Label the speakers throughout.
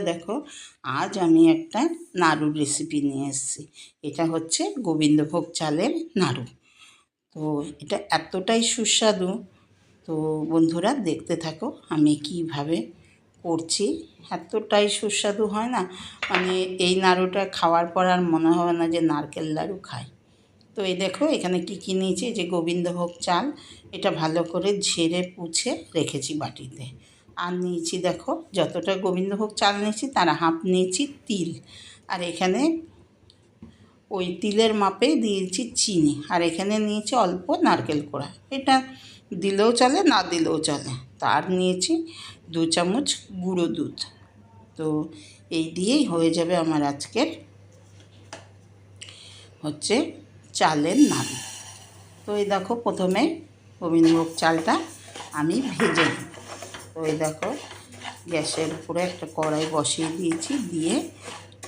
Speaker 1: দেখো, আজ আমি একটা নাড়ুর রেসিপি নিয়ে এসেছি। এটা হচ্ছে গোবিন্দভোগ চালের নাড়ু। তো এটা এতটাই সুস্বাদু। তো বন্ধুরা, দেখতে থাকো আমি কীভাবে করছি। এতটাই সুস্বাদু হয় না? মানে এই নাড়ুটা খাওয়ার পর আর মনে হবে না যে নারকেল নাড়ু খাই। তো এই দেখো, এখানে কি কী নিয়েছি? যে গোবিন্দভোগ চাল, এটা ভালো করে ঝেড়ে পুছে রেখেছি বাটিতে। আর নিয়েছি দেখো, যতটা গোবিন্দভোগ চাল নিয়েছি তার হাফ নিয়েছি তিল। আর এখানে ওই তিলের মাপে দিয়েছি চিনি। আর এখানে নিয়েছি অল্প নারকেল কোড়া। এটা দিলেও চলে, না দিলেও চলে। তার নিয়েছি দু চামচ গুঁড়ো দুধ। তো এই দিয়েই হয়ে যাবে আমার আজকের হচ্ছে চালের নাড়ু তো এই দেখো, প্রথমে গোবিন্দভোগ চালটা আমি ভেজে নিই। এই দেখো, গ্যাসের উপরে একটা কড়াই বসিয়ে দিয়েছি, দিয়ে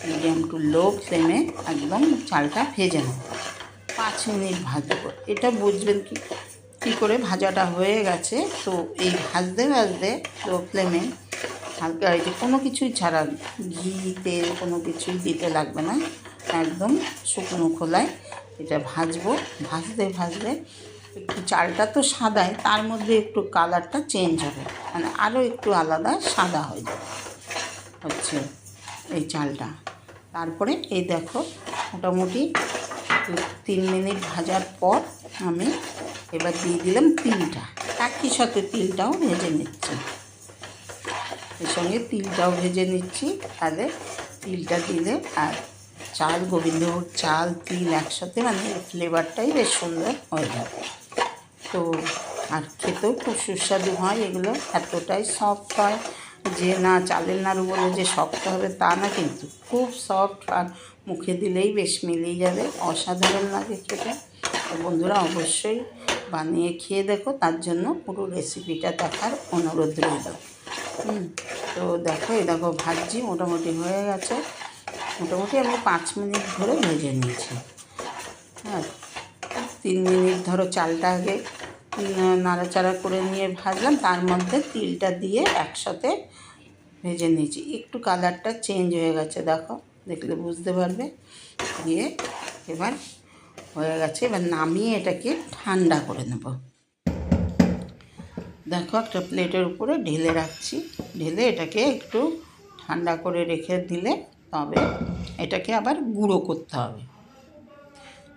Speaker 1: মিডিয়াম টু লো ফ্লেমে একদম চালটা ভেজে নেব। পাঁচ মিনিট ভাজবো। এটা বুঝবেন কি, কী করে ভাজাটা হয়ে গেছে? তো এই ভাজতে ভাজতে লো ফ্লেমে হালকা এই কোনো কিছুই ছাড়া ঘি, তেল কোনো কিছুই দিতে লাগবে না। একদম শুকনো খোলায় এটা ভাজবো। ভাজতে ভাজতে একটু চালটা তো সাদাই তার মধ্যে একটু কালারটা চেঞ্জ হবে। মানে আরও একটু আলাদা সাদা হয়ে যাবে। হচ্ছে এই চালটা। তারপরে এই দেখো, মোটামুটি তিন মিনিট ভাজার পর আমি এবার দিয়ে দিলাম তিলটা। একই সাথে তিলটাও ভেজে নিচ্ছি। এর সঙ্গে তিলটাও ভেজে নিচ্ছি। তাহলে তিলটা দিলে আর চাল, গোবিন্দভোগ চাল, তিল একসাথে মানে ফ্লেভারটাই বেশ সুন্দর হয়ে যাবে। তো আর খেতেও খুব সুস্বাদু হয়, এগুলো এতটাই সফট হয় যে না, চালের নাড়ু বলে যে শক্ত হবে তা না, কিন্তু খুব সফট আর মুখে দিলেই বেশ মিলিয়ে যাবে, অসাধারণ লাগে খেতে। তো বন্ধুরা, অবশ্যই বানিয়ে খেয়ে দেখো, তার জন্য পুরো রেসিপিটা দেখার অনুরোধ রইল। তো দেখো, এই দেখো ভাজি মোটামুটি হয়ে গেছে। মোটামুটি আমি পাঁচ মিনিট ধরে ভেজে নিয়েছি। হ্যাঁ তিন মিনিট ধরো চালটা আগে নাড়াচাড়া করে নিয়ে ভাজলাম। তার মধ্যে তিলটা দিয়ে একসাথে ভেজে নিয়েছি। একটু কালারটা চেঞ্জ হয়ে গেছে, দেখো, দেখলে বুঝতে পারবে। দিয়ে এবার হয়ে গেছে, এবার নামিয়ে এটাকে ঠান্ডা করে নেব। দেখো, একটা প্লেটের উপরে ঢেলে রাখছি। ঢেলে এটাকে একটু ঠান্ডা করে রেখে দিলে তবে এটাকে আবার গুঁড়ো করতে হবে।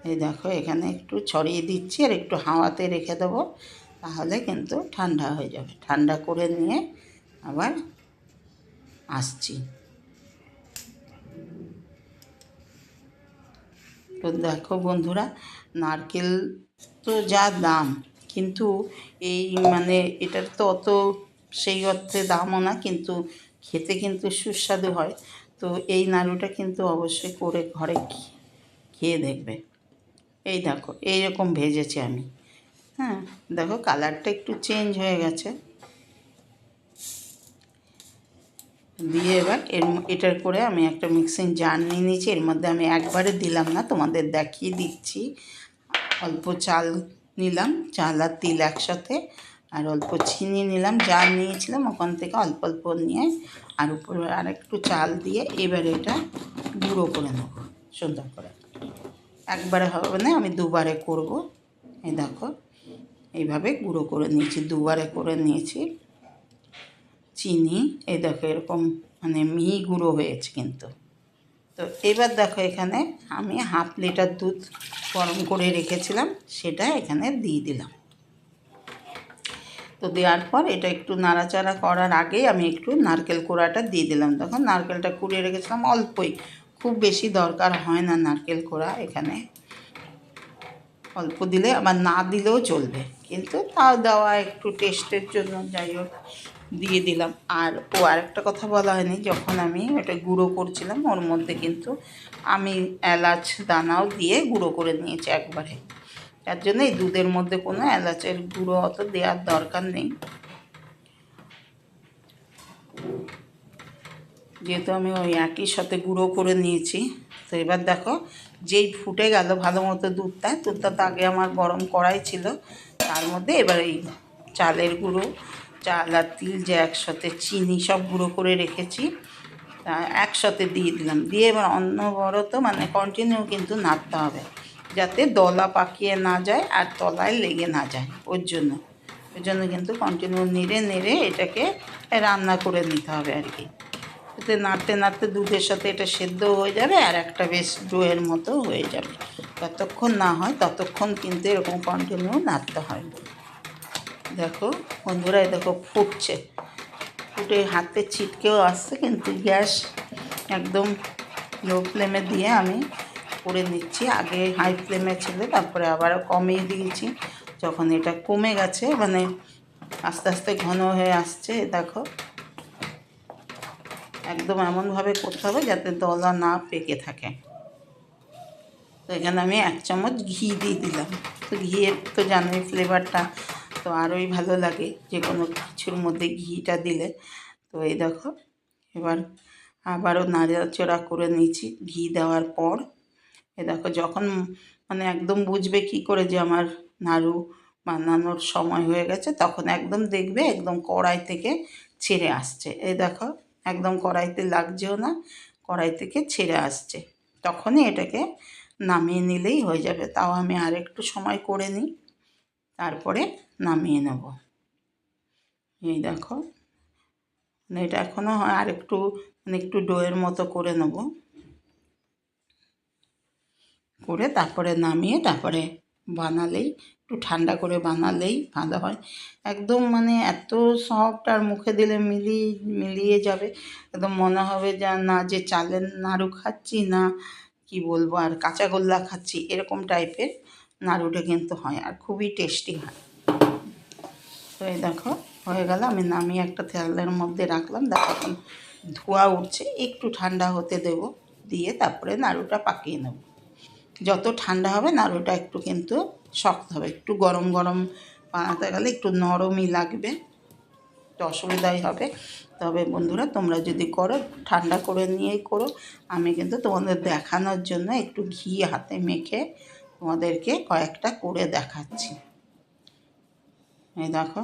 Speaker 1: এই দেখো, এখানে একটু ছড়িয়ে দিচ্ছি আর একটু হাওয়াতে রেখে দেবো, তাহলে কিন্তু ঠান্ডা হয়ে যাবে। ঠান্ডা করে নিয়ে আবার আসছি। তো দেখো বন্ধুরা, নারকেল তো যা দাম, কিন্তু এই মানে এটার তো অত সেই অর্থে দামও না, কিন্তু খেতে কিন্তু সুস্বাদু হয়। তো এই নাড়ুটা কিন্তু অবশ্যই করে ঘরে খেয়ে দেখবে। এই দেখো, এইরকম ভেজেছি আমি। হ্যাঁ দেখো কালারটা একটু চেঞ্জ হয়ে গেছে। দিয়ে এবার এর এটার করে আমি একটা মিক্সিং জার নিয়ে নিয়েছি। এর মধ্যে আমি একবারে দিলাম না, তোমাদের দেখিয়ে দিচ্ছি। অল্প চাল নিলাম, চাল আর তিল একসাথে, আর অল্প চিনি নিলাম, যা নিয়েছিলাম ওখান থেকে অল্প অল্প নিয়ে, আর উপরে আর একটু চাল দিয়ে এবার এটা গুঁড়ো করে নেব, সুন্দর করে। একবারে হবে না আমি দুবারে করব। এই দেখো, এইভাবে গুঁড়ো করে নিয়েছি, দুবারে করে নিয়েছি। চিনি, এই দেখো এরকম মানে মিহি গুঁড়ো হয়েছে কিন্তু। তো এবার দেখো এখানে আমি হাফ লিটার দুধ গরম করে রেখেছিলাম, সেটা এখানে দিয়ে দিলাম। তো দেওয়ার পর এটা একটু নাড়াচাড়া করার আগেই আমি একটু নারকেল কোড়াটা দিয়ে দিলাম। তখন নারকেলটা কুড়িয়ে রেখেছিলাম অল্পই খুব বেশি দরকার হয় না নারকেল কোড়া এখানে। অল্প দিলে আবার না দিলেও চলবে। কিন্তু তাও দেওয়া একটু টেস্টের জন্য যাই হোক, দিয়ে দিলাম। আর ও আরেকটা কথা বলা হয়নি, যখন আমি ওটা গুঁড়ো করছিলাম, ওর মধ্যে কিন্তু আমি এলাচ দানাও দিয়ে গুঁড়ো করে নিয়েছি একবারে। তার জন্য এই দুধের মধ্যে কোনো এলাচের গুঁড়ো অত দেওয়ার দরকার নেই। যেহেতু আমি ওই একই সাথে গুঁড়ো করে নিয়েছি, তো এবার দেখো যেই ফুটে গেল ভালো মতো দুধটা দুধটা তো আগে আমার গরম কড়াই ছিল, তার মধ্যে এবার এই চালের গুঁড়ো, চাল আর তিল যে একসাথে চিনি সব গুঁড়ো করে রেখেছি, তা একসাথে দিয়ে দিলাম। দিয়ে এবার অনবরত মানে কন্টিনিউ কিন্তু নাড়তে হবে, যাতে দলা পাকিয়ে না যায় আর তলায় লেগে না যায়, ওর জন্য। ওর জন্য কিন্তু কন্টিনিউ নেড়ে নেড়ে এটাকে রান্না করে নিতে হবে আর কি। এতে নাড়তে নাড়তে দুধের সাথে এটা সেদ্ধ হয়ে যাবে আর একটা বেশ ডোয়ের মতো হয়ে যাবে। যতক্ষণ না হয় ততক্ষণ কিন্তু এরকম কন্টিনিউ নাড়তে হয়। দেখো বন্ধুরা দেখো ফুটছে। ফুটে হাতে ছিটকেও আসছে, কিন্তু গ্যাস একদম লো ফ্লেমে দিয়ে আমি করে নিচ্ছি। আগে হাই ফ্লেমে ছিল, তারপরে আবারও কমিয়ে দিয়েছি। যখন এটা কমে গেছে মানে আস্তে আস্তে ঘন হয়ে আসছে, দেখো। একদম এমনভাবে করতে হবে যাতে দলা না পেকে থাকে। তো এখানে আমি এক চামচ ঘি দিয়ে দিলাম। তো ঘিয়ের তো জানোই ফ্লেভারটা তো আরোই ভালো লাগে যে কোনো কিছুর মধ্যে ঘিটা দিলে। তো এই দেখো, এবার আবারও নাড়াচড়া করে নিয়েছি ঘি দেওয়ার পর। এ দেখো, যখন মানে একদম বুঝবে কি করে যে আমার নাড়ু বানানোর সময় হয়ে গেছে, তখন একদম দেখবে একদম কড়াই থেকে ছেড়ে আসছে। এই দেখো একদম কড়াইতে লাগছেও না, কড়াই থেকে ছেড়ে আসছে। তখনই এটাকে নামিয়ে নিলেই হয়ে যাবে। তাও আমি আর একটু সময় করে নিই, তারপরে নামিয়ে নেব। এই দেখো মানে এটা এখনও আর একটু মানে একটু ডোয়ের মতো করে নেব। করে তারপরে নামিয়ে তারপরে বানালেই একটু ঠান্ডা করে বানালেই ভালো হয়। একদম মানে এত সফট আর মুখে দিলে মিলিয়ে মিলিয়ে যাবে। একদম মনে হবে যা না, যে চালের নাড়ু খাচ্ছি না, কি বলব, আর কাঁচাগোল্লা খাচ্ছি, এরকম টাইপের নাড়ুটা কিন্তু হয় আর খুবই টেস্টি হয়। তো এই দেখো, হয়ে গেল। আমি নামিয়ে একটা তেলের মধ্যে রাখলাম। দেখো এখন ধোয়া উঠছে, একটু ঠান্ডা হতে দেব, দিয়ে তারপরে নাড়ুটা পাকিয়ে নেব। যত ঠান্ডা হবে, নাড়ুটা একটু কিন্তু শক্ত হবে। একটু গরম গরম বানাতে গেলে একটু নরমই লাগবে। একটু অসুবিধাই হবে। তবে বন্ধুরা, তোমরা যদি করো, ঠান্ডা করে নিয়েই করো। আমি কিন্তু তোমাদের দেখানোর জন্য একটু ঘি হাতে মেখে তোমাদেরকে কয়েকটা করে দেখাচ্ছি। এই দেখো,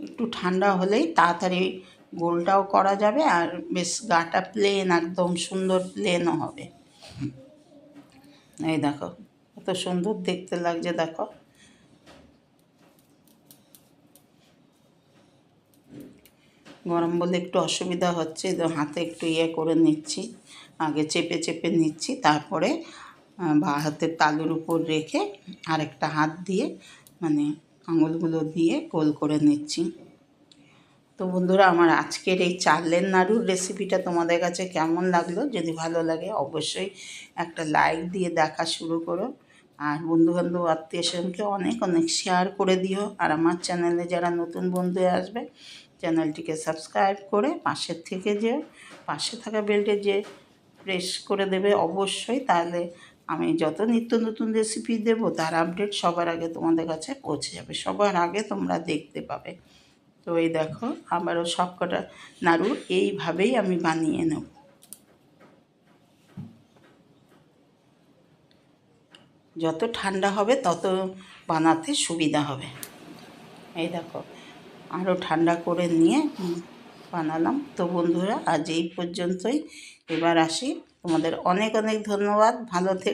Speaker 1: একটু ঠান্ডা হলেই তাড়াতাড়ি গোলটাও করা যাবে আর বেশ গাটা প্লেন, একদম সুন্দর প্লেনও হবে। এই দেখো কত সুন্দর দেখতে লাগছে, দেখো। গরম বলে একটু অসুবিধা হচ্ছে হাতে একটু ইয়ে করে নিচ্ছি, আগে চেপে চেপে নিচ্ছি, তারপরে বা হাতের তালুর উপর রেখে আরেকটা হাত দিয়ে মানে আঙুলগুলো দিয়ে গোল করে নিচ্ছি। তো বন্ধুরা, আমার আজকের এই চালের নাড়ুর রেসিপিটা তোমাদের কাছে কেমন লাগল? যদি ভালো লাগে, অবশ্যই একটা লাইক দিয়ে দেখা শুরু করো। আর বন্ধুবান্ধব, আত্মীয় স্বজনকে অনেক অনেক শেয়ার করে দিও। আর আমার চ্যানেলে যারা নতুন বন্ধু আসবে চ্যানেলটিকে সাবস্ক্রাইব করে পাশের থেকে যে, পাশে থাকা বেলটে যে প্রেস করে দেবে অবশ্যই। তাহলে আমি যত নিত্য নতুন রেসিপি দেবো, তার আপডেট সবার আগে তোমাদের কাছে পৌঁছে যাবে। সবার আগে তোমরা দেখতে পাবে। তো এই দেখো, আবারও সব কটা নাড়ু এইভাবেই আমি বানিয়ে নেব। যত ঠান্ডা হবে, তত বানাতে সুবিধা হবে। এই দেখো আরও ঠান্ডা করে নিয়ে বানালাম। তো বন্ধুরা, আজ এই পর্যন্তই। এবার আসি। তোমাদের অনেক অনেক ধন্যবাদ। ভালো থেকে।